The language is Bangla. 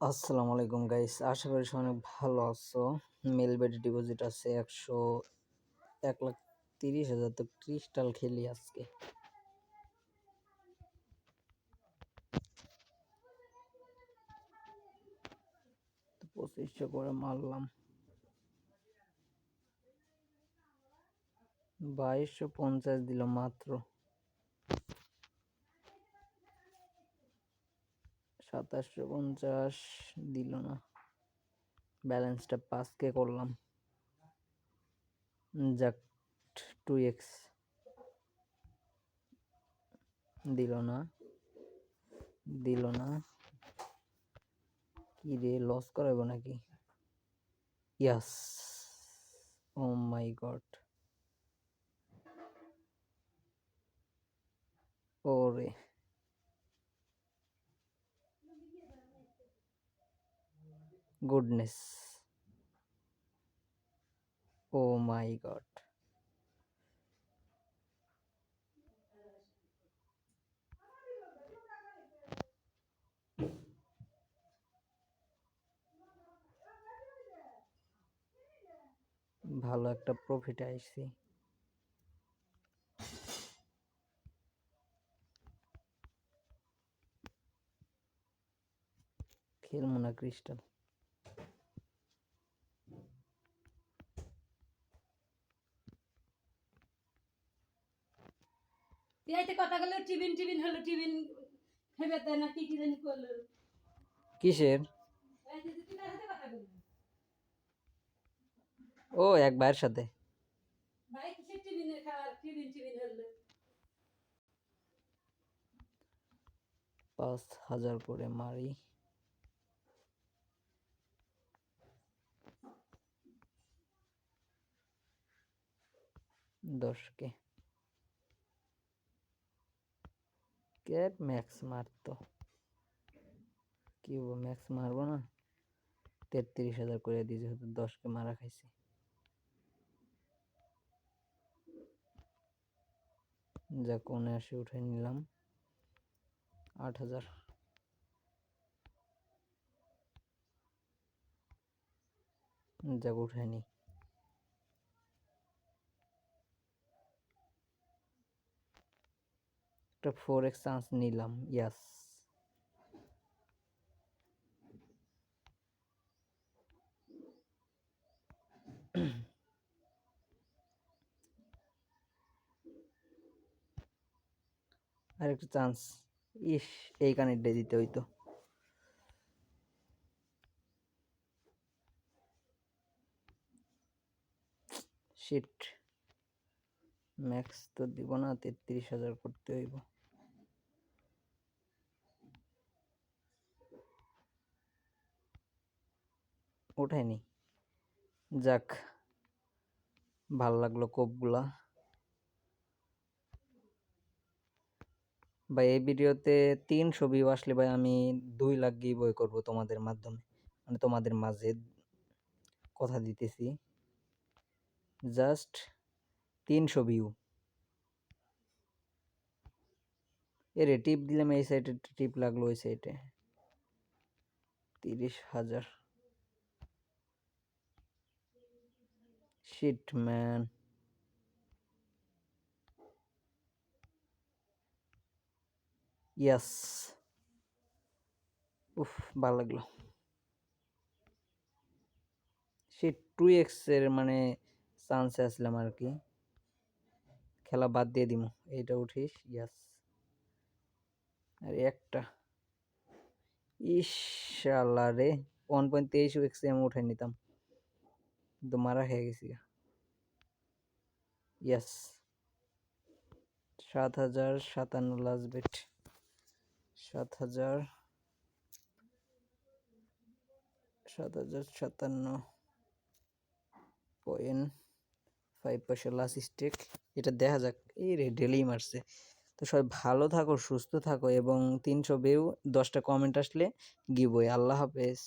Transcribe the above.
আসসালামু আলাইকুম গাইস, আশা করি সবাই অনেক ভালো আছো। মেল বেড ডিপোজিট আছে একশো এক লাখ তিরিশ হাজার, তো ক্রিস্টাল খেলি আজকে। পঁচিশশো করে মারলাম। বাইশশো পঞ্চাশ দিল মাত্র। সাতাশশো পঞ্চাশ দিল না। ব্যালেন্সটা পাঁচকে করলাম। যাক, টু এক্স দিল না দিল না। কি রে, লস করাবো নাকি? Yes, oh my god. ওরে। Goodness oh my god ভালো একটা প্রফিট আইছি। খেলব না ক্রিস্টাল। ইয়াইতে কথা বলল টিফিন টিফিন হলো ভেবে দেয় না কি কি জানি করল কিসের? ও এক ভাইয়ের সাথে। ভাই কিসের খাবার টিফিন টিফিন হলো। পাঁচ হাজার করে মারি। দশকে কে ম্যাক্স মারতো। কি ম্যাক্স মারবো না? তেত্রিশ হাজার করে দিয়েছে হয়তো দশকে মারা খাইছি। যা কোনে আসে উঠে নিলাম। আট হাজার। যাক উঠায় নি। একটা ফোর এক্স চান্স নিলাম ইয়াস আর একটা চান্স ইস এই কানেরটা দিতে হইতো। শিট ম্যাক্স তো দিব না, তেত্রিশ হাজার করতে হইব। ওঠায়নি যাক, ভালো লাগল কোপগুলা। ভাই, এই ভিডিওতে তিনশো ভিউ আসলে ভাই আমি দুই লাখ গিভ বই করব তোমাদের মাধ্যমে। মানে তোমাদের মাঝে কথা দিতেছি। জাস্ট তিনশো ভিউ এরে টিপ দিলাম এই সাইডে টিপ লাগল ওই সাইডে তিরিশ হাজার। শিট ম্যান ইয়াস উফ ভালো লাগল। সে টু এক্সের মানে চান্সে আসলাম আর কি খেলা বাদ দিয়ে দিমু, এইটা উঠিস ইয়াস আর একটা। ইশাল্লাহ রে ওয়ান পয়েন্ট তেইশ এক্স আমি উঠাই নিতাম। কিন্তু মারা হয়ে গেছি ইয়াস সাত হাজার সাতান্ন লাস্ট বেট সাত হাজার সাত হাজার সাতান্ন পয়েন্ট ফাইভ পয়সা লাস্ট স্টেক এটা দেখা যাক। এই রে ডেলি মারছে। তো সবাই ভালো থাকো, সুস্থ থাকো এবং তিনশো বেউ দশটা কমেন্ট আসলে গিবই আল্লাহ হাফেজ।